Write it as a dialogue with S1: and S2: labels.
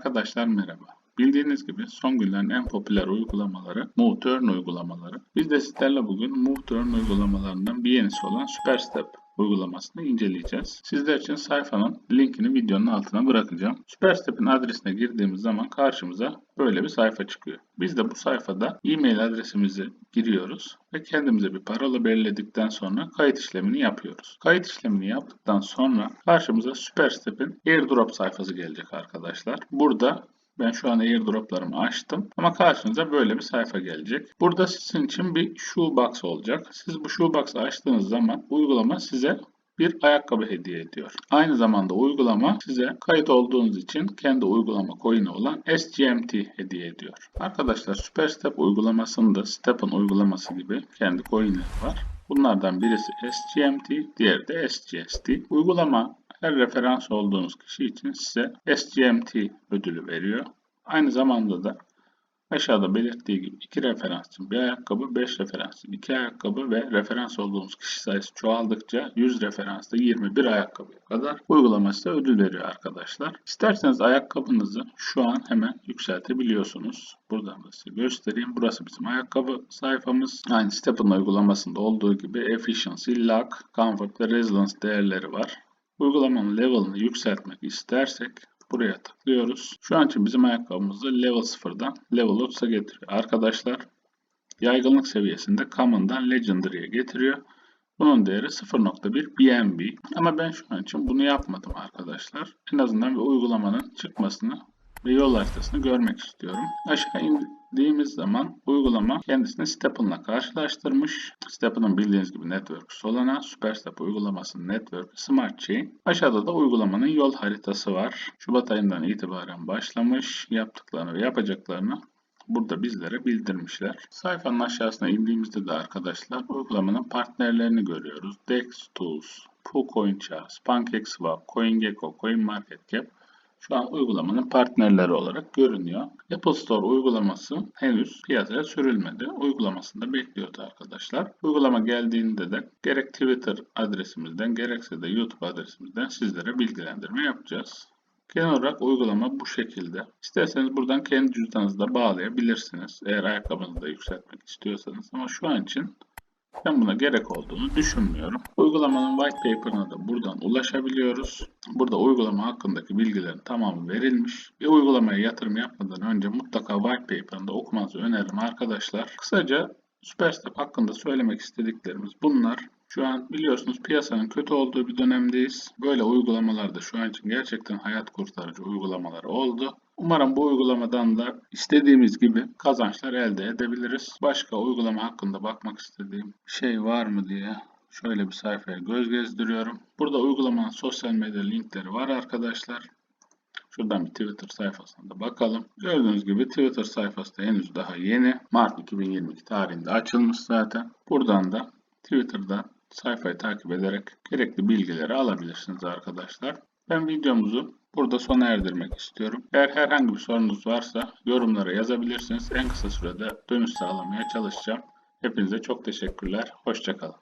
S1: Arkadaşlar merhaba. Bildiğiniz gibi son günlerin en popüler uygulamaları MoveTurn uygulamaları. Biz de sizlerle bugün MoveTurn uygulamalarından bir yenisi olan SuperStep uygulamasını inceleyeceğiz. Sizler için sayfanın linkini videonun altına bırakacağım. SuperStep'in adresine girdiğimiz zaman karşımıza böyle bir sayfa çıkıyor. Biz de bu sayfada e-mail adresimizi giriyoruz ve kendimize bir parola belirledikten sonra kayıt işlemini yapıyoruz. Kayıt işlemini yaptıktan sonra karşımıza SuperStep'in AirDrop sayfası gelecek arkadaşlar. Burada ben şu an airdroplarımı açtım ama karşınıza böyle bir sayfa gelecek. Burada sizin için bir shoebox olacak. Siz bu shoebox'ı açtığınız zaman uygulama size bir ayakkabı hediye ediyor. Aynı zamanda uygulama size kayıt olduğunuz için kendi uygulama coin'i olan SGMT hediye ediyor. Arkadaşlar SuperStep uygulamasında Step'in uygulaması gibi kendi coin'leri var. Bunlardan birisi SGMT, diğeri de SGST. Uygulama her referans olduğunuz kişi için size SGMT ödülü veriyor. Aynı zamanda da aşağıda belirttiği gibi 2 referans için bir ayakkabı, 5 referans için 2 ayakkabı ve referans olduğunuz kişi sayısı çoğaldıkça 100 referansta 21 ayakkabıya kadar uygulama size ödül veriyor arkadaşlar. İsterseniz ayakkabınızı şu an hemen yükseltebiliyorsunuz. Buradan da size göstereyim. Burası bizim ayakkabı sayfamız. Aynı Step'in uygulamasında olduğu gibi Efficiency, Lock, Comfort ve Resilience değerleri var. Uygulamanın level'ını yükseltmek istersek buraya tıklıyoruz. Şu an için bizim ayakkabımızı level 0'dan level 30'a getiriyor. Arkadaşlar yaygınlık seviyesinde Common'dan Legendary'e getiriyor. Bunun değeri 0.1 BNB. Ama ben şu an için bunu yapmadım arkadaşlar. En azından bir uygulamanın çıkmasını ve yol haritasını görmek istiyorum. Aşağı indiğimiz zaman uygulama kendisini Step'ınla karşılaştırmış. Step'ın bildiğiniz gibi Network Solana, SuperStep uygulamasının Network Smart Chain. Aşağıda da uygulamanın yol haritası var. Şubat ayından itibaren başlamış. Yaptıklarını ve yapacaklarını burada bizlere bildirmişler. Sayfanın aşağısına indiğimizde de arkadaşlar uygulamanın partnerlerini görüyoruz. Dex Tools, PooCoinCharts, PancakeSwap, CoinGecko, CoinMarketCap şu an uygulamanın partnerleri olarak görünüyor. Apple Store uygulaması henüz piyasaya sürülmedi. Uygulamasını bekliyordu arkadaşlar. Uygulama geldiğinde de gerek Twitter adresimizden gerekse de YouTube adresimizden sizlere bilgilendirme yapacağız. Genel olarak uygulama bu şekilde. İsterseniz buradan kendi cüzdanınızı da bağlayabilirsiniz. Eğer ayakkabınızı da yükseltmek istiyorsanız. Ama şu an için ben buna gerek olduğunu düşünmüyorum. Uygulamanın white paper'ına da buradan ulaşabiliyoruz. Burada uygulama hakkındaki bilgilerin tamamı verilmiş. Bir uygulamaya yatırım yapmadan önce mutlaka white paper'ını da okumanızı öneririm arkadaşlar. Kısaca Superstep hakkında söylemek istediklerimiz bunlar. Şu an biliyorsunuz piyasanın kötü olduğu bir dönemdeyiz. Böyle uygulamalarda şu an için gerçekten hayat kurtarıcı uygulamalar oldu. Umarım bu uygulamadan da istediğimiz gibi kazançlar elde edebiliriz. Başka uygulama hakkında bakmak istediğim şey var mı diye şöyle bir sayfaya göz gezdiriyorum. Burada uygulamanın sosyal medya linkleri var arkadaşlar. Şuradan bir Twitter sayfasına da bakalım. Gördüğünüz gibi Twitter sayfası da henüz daha yeni. Mart 2022 tarihinde açılmış zaten. Buradan da Twitter'da sayfayı takip ederek gerekli bilgileri alabilirsiniz arkadaşlar. Ben videomuzu burada sona erdirmek istiyorum. Eğer herhangi bir sorunuz varsa yorumlara yazabilirsiniz. En kısa sürede dönüş sağlamaya çalışacağım. Hepinize çok teşekkürler. Hoşçakalın.